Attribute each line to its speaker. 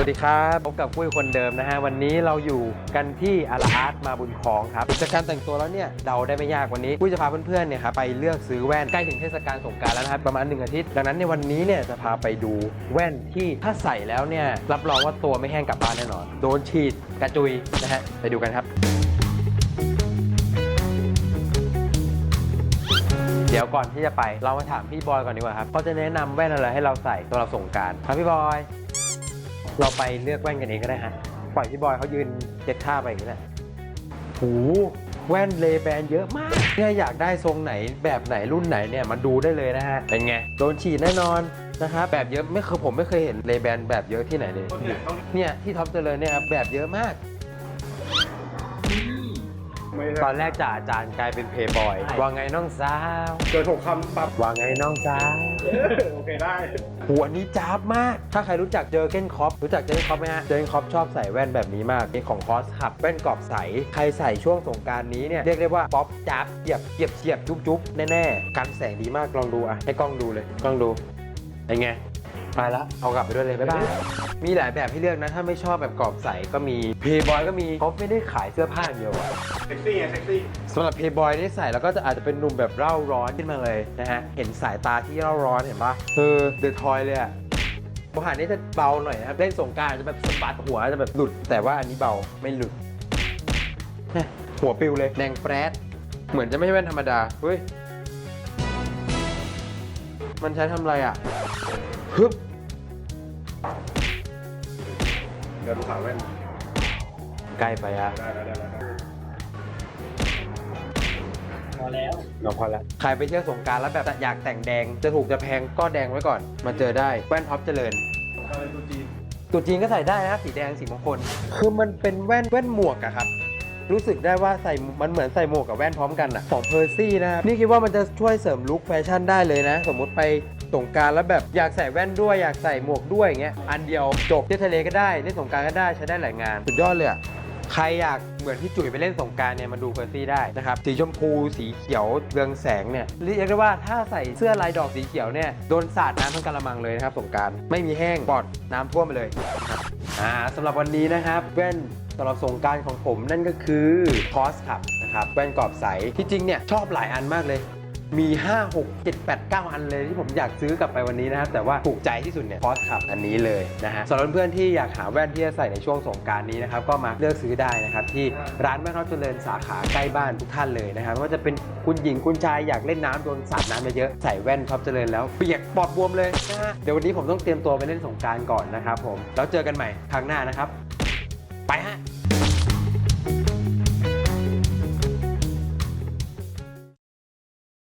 Speaker 1: วัสดีครับ พบกับปุ้ยคนเดิมนะฮะ วันนี้เราอยู่กันที่อาราอาร์ตมาบุญคองครับจากการแต่งตัวแล้วเนี่ยเดาได้ไม่ยากวันนี้ปุ้ยจะพาเพื่อนๆเนี่ยครับไปเลือกซื้อแว่นใกล้ถึงเทศกาลสงกรารแล้วนะครับประมาณหนึ่งอาทิตย์ดังนั้นในวันนี้เนี่ยจะพาไปดูแว่นที่ถ้าใส่แล้วเนี่ยรับรองว่าตัวไม่แห้งกลับบ้านแน่นอน โดนฉีดกระจุยนะฮะไปดูกันครับ เดี๋ยวก่อนที่จะไปเรามาถามพี่บอยก่อนดีกว่าครับเขาจะแนะนำแว่นอะไรให้เราใส่ตัวเราสงกรารครับพี่บอย เราไปเลือกแว่นกันเองก็ได้ฮะ ปล่อยพี่บอยเขายืนเจ็ดท่าไปอย่างนี้แหละหูแว่นเลแบนเยอะมากเนี่ยอยากได้ทรงไหนแบบไหนรุ่นไหนเนี่ยมาดูได้เลยนะฮะ เป็นไง โดนฉีดแน่นอนนะครับแบบเยอะไม่เคยผมไม่เคยเห็นเลแบนแบบเยอะที่ไหนเลย เนี่ยที่ท็อปเจริญเนี่ยครับแบบเยอะมาก ตอนแรกจากอาจารย์กลายเป็นเพย์บอยว่าไงน้องสาว
Speaker 2: เกิดหกคำปั๊บ
Speaker 1: ว่าไงน้องสาว
Speaker 2: โอเคได้
Speaker 1: หัวนี้จ้าบมาก ถ้าใครรู้จักเจอเก้นคอปรู้จักเจอเก้นคอปไหมฮะเจอเก้นคอปชอบใส่แว่นแบบนี้มากเป็นของคอสขับแว่นกรอบใสใครใส่ช่วงสงกรารนี้เนี่ยเรียกได้ว่าป๊อปจ้าบเหยียบเหยียบเฉียบจุ๊บจุ๊บแน่ๆกันแสงดีมากลองดูอะให้กล้องดูเลยกล้องดูเป็นไง ไปละเอากลับไปด้วยเลยบ๊ายบายมีหลายแบบให้เลือกนะ ถ้าไม่ชอบแบบกรอบใสก็มีเพย์บอยก็มีเขาไม่ได้ขายเสื้อผ้าอย่างเดียวอะ
Speaker 2: เซ็กซี่ไงเซ็กซี่
Speaker 1: สำหรับเพย์บอยนี่ใส่แล้วก็จะอาจจะเป็นหนุ่มแบบเร่าร้อนขึ้นมาเลยนะฮะเห็นสายตาที่เร่าร้อนเห็นปะเออเดอะทอยเลยอะโมหานี่จะเบาหน่อยนะครับเล่นสงกรารจะแบบสะบัดหัวจะแบบหลุด แต่ว่าอันนี้เบาไม่หลุดแฮะหัวปิวเลยแดงแปรดเหมือนจะไม่ใช่แว่นธรรมดาเฮ้ย มันใช้ทำอะไรอะฮึบ
Speaker 2: เดี๋ยวดูขาแว่น
Speaker 1: ใกล้ไปอะ
Speaker 2: ได้ได้ได้ได้
Speaker 3: พอแล้ว
Speaker 1: เราพอแล้วใครไปเที่ยวสงกรารแล้วแบบอยากแต่งแดง จะถูกจะแพงก็แดงไว้ก่อน มาเจอได้แว่นท็อปเจริญ
Speaker 2: ก็เลยดูจีน
Speaker 1: ตัวจริงก็ใส่ได้นะสีแดงสีมงคลคือมันเป็นแว่นแว่นหมวกอะครับ รู้สึกได้ว่าใส่มันเหมือนใส่หมวกกับแว่นพร้อมกันอะของเพอร์ซี่นะครับนี่คิดว่ามันจะช่วยเสริมลุคแฟชั่นได้เลยนะ สมมติไปสงการแล้วแบบอยากใส่แว่นด้วยอยากใส่หมวกด้วยอย่างเงี้ยอันเดียวจบเที่ยวทะเลก็ได้เล่นสงการก็ได้ใช้ได้หลายงานสุดยอดเลยอะใครอยากเหมือนพี่จุ๋ยไปเล่นสงการเนี่ยมาดูเพอร์ซี่ได้นะครับสีชมพูสีเขียวเรืองแสงเนี่ยเรียกได้ว่าถ้าใส่เสื้อลายดอกสีเขียวเนี่ยโดนสาดน้ำทั้งกระมังเลยนะครับสงการไม่มีแห้งปลอดน้ำท่วมไปเลยนะครับอ่าสำหรับวันนี้นะครับแว่นำหรับสงการของผมนั่นก็คือคอสครับนะครับแว่นกรอบใสที่จริงเนี่ยชอบหลายอันมากเลยมี 5 6 7 8 9 อันเลยที่ผมอยากซื้อกลับไปวันนี้นะครับ แต่ว่าถูกใจที่สุดเนี่ยคอสครับอันนี้เลยนะฮะสำหรับเพื่อนๆที่อยากหาแว่นที่จะใส่ในช่วงสงการนี้นะครับ ก็มาเลือกซื้อได้นะครับ ที่ร้านแม่ท็อปเจริญสาขาใกล้บ้านทุกท่านเลยนะครับไม่ว่าจะเป็นคุณหญิงคุณชายอยากเล่นน้ำโดนสาดน้ำเยอะๆใส่แว่นท็อปเจริญแล้วเปียกปอดบวมเลยนะฮะเดี๋ยววันนี้ผมต้องเตรียมตัวไปเล่นสงการก่อนนะครับผมแล้วเจอกันใหม่ครั้งหน้านะครับ ไปฮะ